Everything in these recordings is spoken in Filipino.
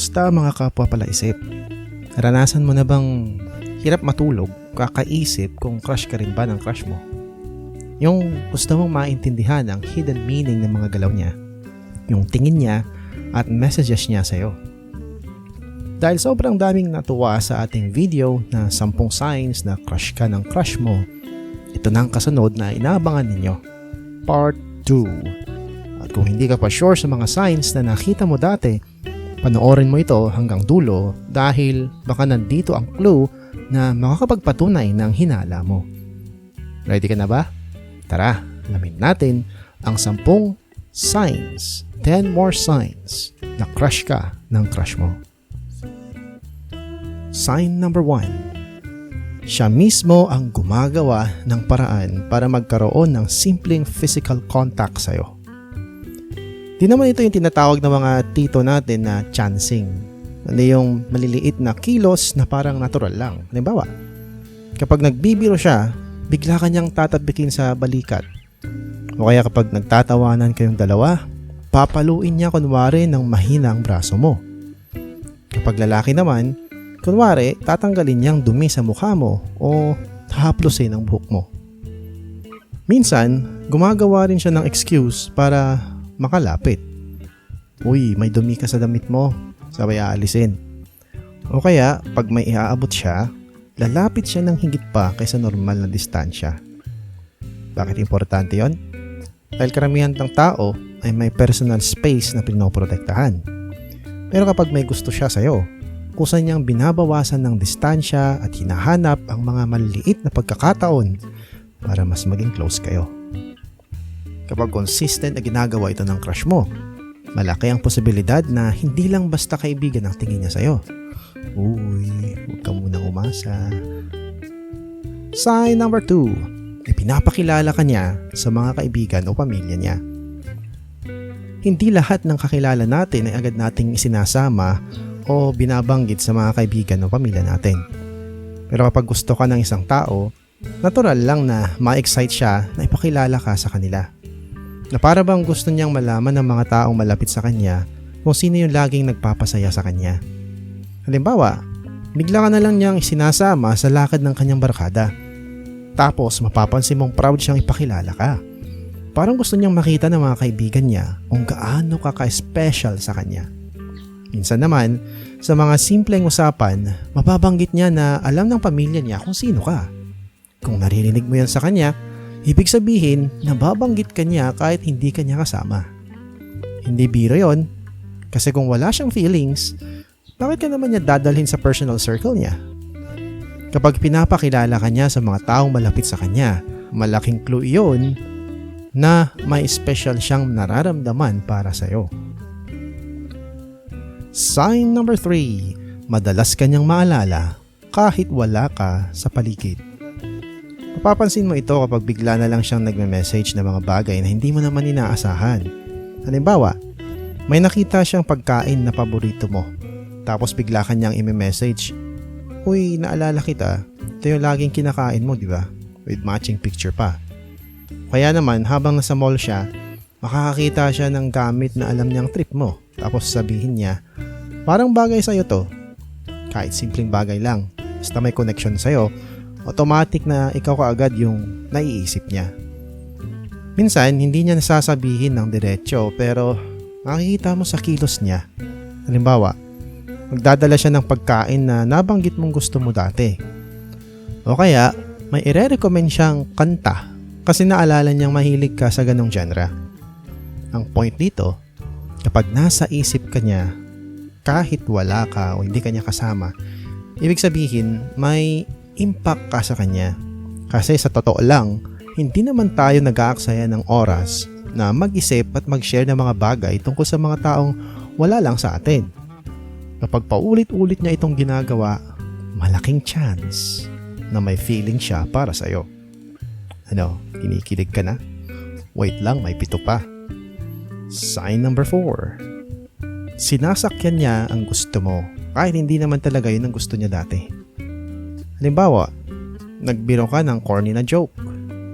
Kumusta mga kapwa palaisip? Naranasan mo na bang hirap matulog, kakaisip kung crush ka rin ba ng crush mo? Yung gusto mong maintindihan ang hidden meaning ng mga galaw niya, yung tingin niya at messages niya sa'yo. Dahil sobrang daming natuwa sa ating video na 10 signs na crush ka ng crush mo, ito na ang kasunod na inaabangan ninyo. Part 2 At kung hindi ka pa sure sa mga signs na nakita mo dati, panoorin mo ito hanggang dulo dahil baka nandito ang clue na makakapagpatunay ng hinala mo. Ready ka na ba? Tara, alamin natin ang 10 signs, 10 more signs na crush ka ng crush mo. Sign number 1. Siya mismo ang gumagawa ng paraan para magkaroon ng simpleng physical contact sa'yo. Di naman ito yung tinatawag ng mga tito natin na chancing. Ano yung maliliit na kilos na parang natural lang. Halimbawa, kapag nagbibiro siya, bigla kanyang tatabikin sa balikat. O kaya kapag nagtatawanan kayong dalawa, papaluin niya kunwari ng mahina ang braso mo. Kapag lalaki naman, kunwari tatanggalin niyang dumi sa mukha mo o hahaplusin ang buhok mo. Minsan, gumagawa rin siya ng excuse para makalapit. Uy, may dumi ka sa damit mo, sabay aalisin. O kaya, pag may iaabot siya, lalapit siya ng higit pa kaysa normal na distansya. Bakit importante yon? Dahil karamihan ng tao ay may personal space na pinoprotektahan. Pero kapag may gusto siya sa'yo, kusa niyang binabawasan ng distansya at hinahanap ang mga maliliit na pagkakataon para mas maging close kayo. Kapag consistent na ginagawa ito ng crush mo, malaki ang posibilidad na hindi lang basta kaibigan ang tingin niya sa'yo. Uy, huwag ka munang umasa. Sign number 2. Ipinapakilala ka niya sa mga kaibigan o pamilya niya. Hindi lahat ng kakilala natin ay agad nating isinasama o binabanggit sa mga kaibigan o pamilya natin. Pero kapag gusto ka ng isang tao, natural lang na ma-excite siya na ipakilala ka sa kanila. Na para bang gusto niyang malaman ng mga taong malapit sa kanya kung sino yung laging nagpapasaya sa kanya. Halimbawa, bigla ka na lang niyang isinasama sa lakad ng kanyang barkada. Tapos mapapansin mong proud siyang ipakilala ka. Parang gusto niyang makita ng mga kaibigan niya kung gaano ka ka-special sa kanya. Minsan naman, sa mga simpleng usapan, mababanggit niya na alam ng pamilya niya kung sino ka. Kung naririnig mo yan sa kanya, ibig sabihin na babanggit ka niya kahit hindi ka niya kasama. Hindi biro yon, kasi kung wala siyang feelings, bakit ka naman niya dadalhin sa personal circle niya? Kapag pinapakilala ka niya sa mga taong malapit sa kanya, malaking clue iyon na may special siyang nararamdaman para sa'yo. Sign number 3. Madalas kanyang maalala kahit wala ka sa paligid. Mapapansin mo ito kapag bigla na lang siyang nagme-message ng mga bagay na hindi mo naman inaasahan. Halimbawa, may nakita siyang pagkain na paborito mo. Tapos bigla kanyang ime-message, Uy, naalala kita. Ito yung laging kinakain mo, di ba? With matching picture pa. Kaya naman, habang nasa mall siya, makakakita siya ng gamit na alam niyang trip mo. Tapos sabihin niya, parang bagay sa'yo to. Kahit simpleng bagay lang. Basta may connection sa'yo, automatic na ikaw kaagad yung naiisip niya. Minsan, hindi niya nasasabihin ng diretsyo pero makikita mo sa kilos niya. Halimbawa, magdadala siya ng pagkain na nabanggit mong gusto mo dati. O kaya, may ire-recommend siyang kanta kasi naalala niyang mahilig ka sa ganong genre. Ang point dito, kapag nasa isip ka niya, kahit wala ka o hindi ka niya kasama, ibig sabihin may impact ka sa kanya. Kasi sa totoo lang, hindi naman tayo nag-aaksaya ng oras na mag-isip at mag-share ng mga bagay tungkol sa mga taong wala lang sa atin. Kapag paulit-ulit niya itong ginagawa, malaking chance na may feeling siya para sa'yo. Ano, kinikilig ka na? Wait lang, may pito pa. Sign number 4. Sinasakyan niya ang gusto mo kahit hindi naman talaga yun ang gusto niya dati. Halimbawa, nagbiro ka ng corny na joke.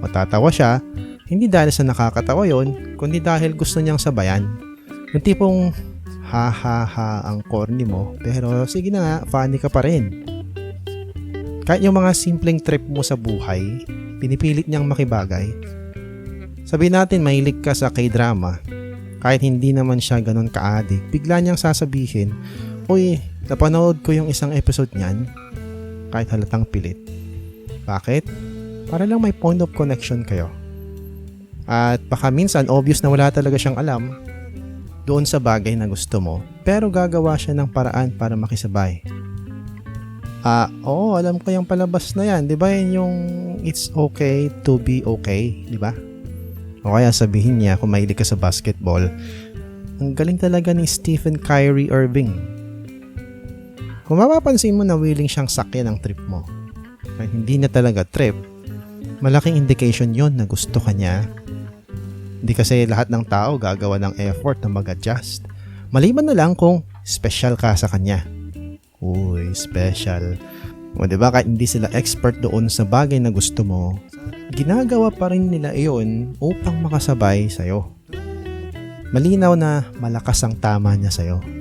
Matatawa siya, hindi dahil sa nakakatawa yon, kundi dahil gusto niyang sabayan. Yung tipong ha ha ha ang corny mo, pero sige na nga, funny ka pa rin. Kahit yung mga simpleng trip mo sa buhay, pinipilit niyang makibagay. Sabi natin mahilig ka sa k-drama, kahit hindi naman siya ganun ka-addict, bigla niyang sasabihin, Uy, napanood ko yung isang episode niyan, kahit halatang pilit. Bakit? Para lang may point of connection kayo. At baka minsan obvious na wala talaga siyang alam doon sa bagay na gusto mo, pero gagawa siya ng paraan para makisabay. Ah, oo, alam ko yung palabas na yan. Di ba yun yung it's okay to be okay? Di ba? O kaya sabihin niya kung mahilig ka sa basketball, ang galing talaga ni Stephen Kyrie Irving. Kung mapapansin mo na willing siyang sakyan ang trip mo, na hindi na talaga trip, malaking indication yon na gusto ka niya. Hindi kasi lahat ng tao gagawa ng effort na mag-adjust. Maliban na lang kung special ka sa kanya. Uy, special. O ba kahit hindi sila expert doon sa bagay na gusto mo, ginagawa pa rin nila iyon upang makasabay sa'yo. Malinaw na malakas ang tama niya sa'yo.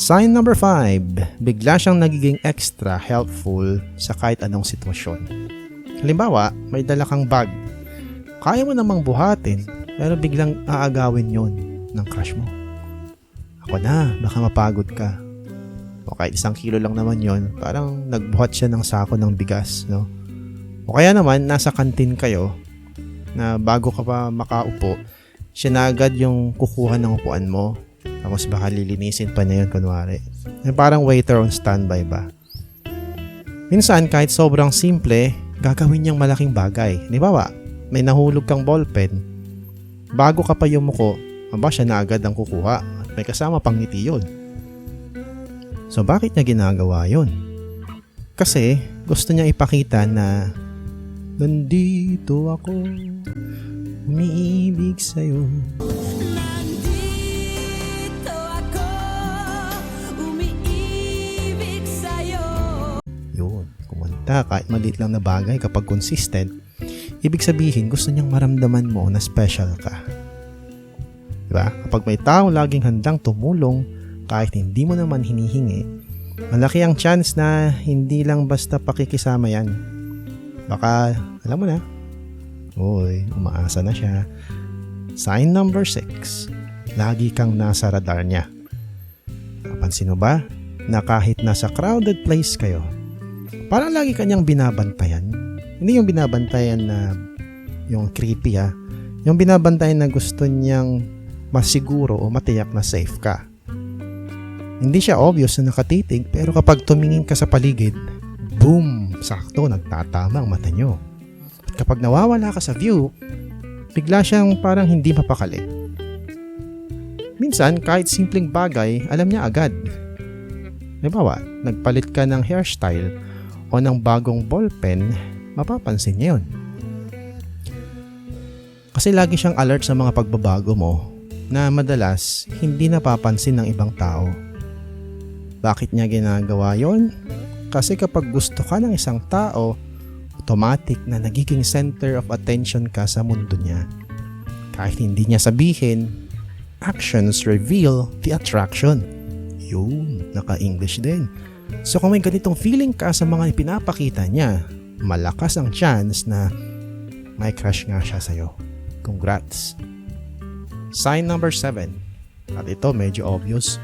Sign number 5, bigla siyang nagiging extra helpful sa kahit anong sitwasyon. Halimbawa, may dala kang bag. Kaya mo namang buhatin, pero biglang aagawin yon ng crush mo. Ako na, baka mapagod ka. O kahit isang kilo lang naman yon, parang nagbuhat siya ng sako ng bigas, no? O kaya naman, nasa kantin kayo, na bago ka pa makaupo, siya na agad yung kukuha ng upuan mo. Tapos baka lilinisin pa niya yun, kunwari. Yung parang waiter on standby ba? Minsan, kahit sobrang simple, gagawin niyang malaking bagay. Ba? May nahulog kang ballpen. Bago ka pa yumuko, aba siya na agad ang kukuha. At may kasama pang ngiti yun. So bakit niya ginagawa yun? Kasi gusto niya ipakita na nandito ako, umiibig sa'yo. Kumanta kahit maliit lang na bagay kapag consistent, ibig sabihin gusto niyang maramdaman mo na special ka. Diba? Kapag may tao laging handang tumulong kahit hindi mo naman hinihingi, malaki ang chance na hindi lang basta pakikisama yan. Baka, alam mo na, uy, umaasa na siya. Sign number 6, lagi kang nasa radar niya. Napansin mo ba na kahit nasa crowded place kayo, parang lagi kanyang binabantayan. Hindi yung binabantayan na yung creepy ha. Yung binabantayan na gusto niyang masiguro o matiyak na safe ka. Hindi siya obvious na nakatitig pero kapag tumingin ka sa paligid, boom! Sakto, nagtatama ang mata nyo. At kapag nawawala ka sa view, bigla siyang parang hindi mapakali. Minsan, kahit simpleng bagay, alam niya agad. Halimbawa, nagpalit ka ng hairstyle o ng bagong ballpen, mapapansin niya yun. Kasi lagi siyang alert sa mga pagbabago mo na madalas hindi napapansin ng ibang tao. Bakit niya ginagawa yon? Kasi kapag gusto ka ng isang tao, automatic na nagiging center of attention ka sa mundo niya. Kahit hindi niya sabihin, actions reveal the attraction. Yun, naka-English din. So kung may ganitong feeling ka sa mga pinapakita niya, malakas ang chance na may crush nga siya sa'yo. Congrats! Sign number 7. At ito medyo obvious.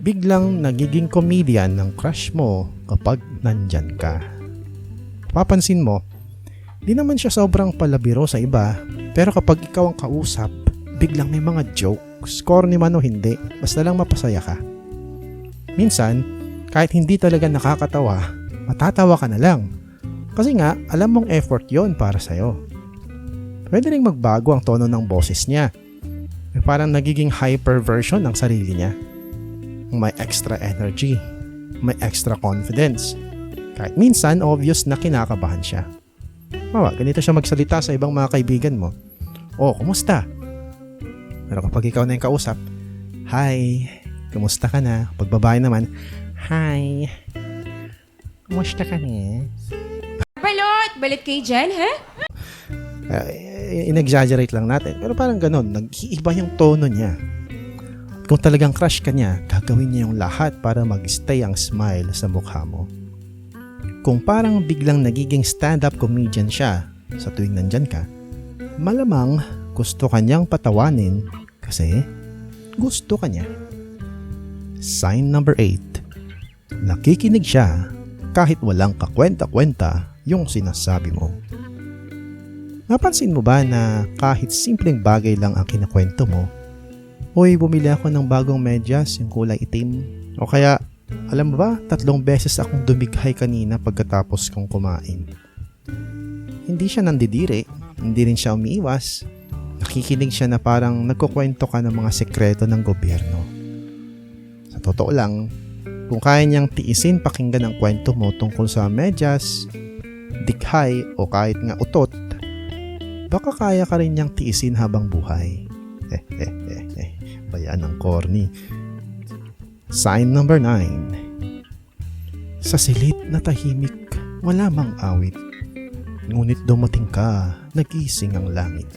Biglang nagiging comedian ng crush mo kapag nandyan ka. Papansin mo, di naman siya sobrang palabiro sa iba, pero kapag ikaw ang kausap, biglang may mga jokes, corny man o hindi, basta lang mapasaya ka. Minsan, kahit hindi talaga nakakatawa, matatawa ka na lang. Kasi nga, alam mong effort yon para sa'yo. Pwede rin magbago ang tono ng boses niya. May parang nagiging hyper version ng sarili niya. May extra energy. May extra confidence. Kahit minsan, obvious na kinakabahan siya. Mawa, ganito siya magsalita sa ibang mga kaibigan mo. Oh, kumusta? Pero kapag ikaw na yung kausap, Hi, kumusta ka na? Pag babae naman, Hi, kumusta ka na? Balot! Balot kay Jen, ha? Uh, in-exaggerate lang natin. Pero parang ganon, nag-iiba yung tono niya. Kung talagang crush ka niya, gagawin niya yung lahat para mag-stay ang smile sa mukha mo. Kung parang biglang nagiging stand-up comedian siya sa tuwing nandyan ka, malamang gusto kanyang patawanin kasi gusto ka niya. Sign number 8. Nakikinig siya kahit walang kakwenta-kwenta yung sinasabi mo. Napansin mo ba na kahit simpleng bagay lang ang kinakwento mo, Uy, bumili ako ng bagong medyas, yung kulay itim. O kaya, alam mo ba, tatlong beses akong dumighay kanina pagkatapos kong kumain. Hindi siya nandidiri, hindi rin siya umiiwas. Nakikinig siya na parang nagkukwento ka ng mga sekreto ng gobyerno. Sa totoo lang, kung kaya niyang tiisin pakinggan ang kwento mo tungkol sa medyas, dikhay o kahit nga utot, baka kaya ka rin niyang tiisin habang buhay. Eh, eh, eh, eh. Bayan ng corny. Sign number 9. Sa silid na tahimik, wala mang awit. Ngunit dumating ka, nagising ang langit.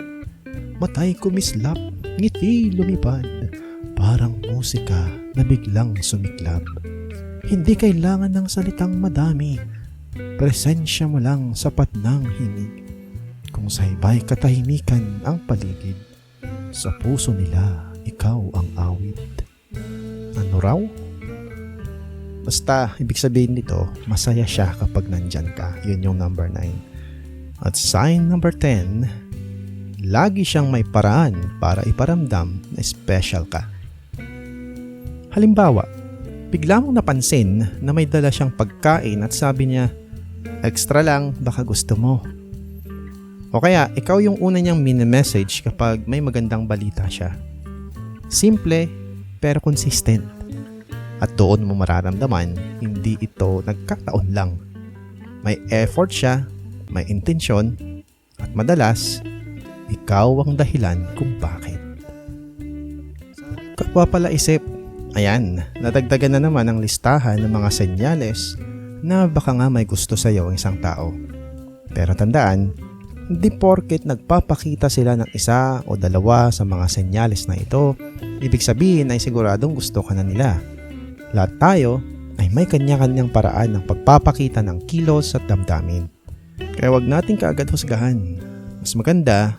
Matay kumislap, ngiti lumipad. Parang musika na biglang sumiklab. Hindi kailangan ng salitang madami. Presensya mo lang sapat ng himig. Kung sa iba'y katahimikan ang paligid, sa puso nila ikaw ang awit. Ano raw? Basta, ibig sabihin nito, masaya siya kapag nandyan ka. Yun yung number 9. At sign number 10, lagi siyang may paraan para iparamdam na special ka. Halimbawa, bigla mong napansin na may dala siyang pagkain at sabi niya, extra lang, baka gusto mo. O kaya, ikaw yung una niyang mini-message kapag may magandang balita siya. Simple, pero consistent. At doon mo mararamdaman, hindi ito nagkataon lang. May effort siya, may intensyon, at madalas, ikaw ang dahilan kung bakit. Kapwa pala isip, ayan, nadagdagan na naman ang listahan ng mga senyales na baka nga may gusto sa'yo ang isang tao. Pero tandaan, hindi porket nagpapakita sila ng isa o dalawa sa mga senyales na ito, ibig sabihin ay siguradong gusto ka na nila. Lahat tayo ay may kanya-kanyang paraan ng pagpapakita ng kilos at damdamin. Kaya wag nating kaagad husgahan. Mas maganda,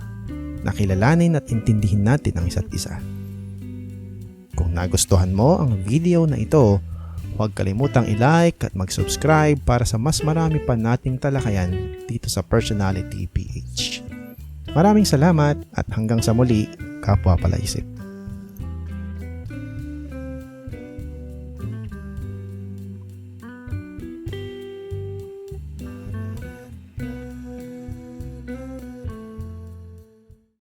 nakilalanin at intindihin natin ang isa't isa. Kung nagustuhan mo ang video na ito, huwag kalimutang i-like at mag-subscribe para sa mas marami pa nating talakayan dito sa Personality PH. Maraming salamat at hanggang sa muli, kapwa palaisip.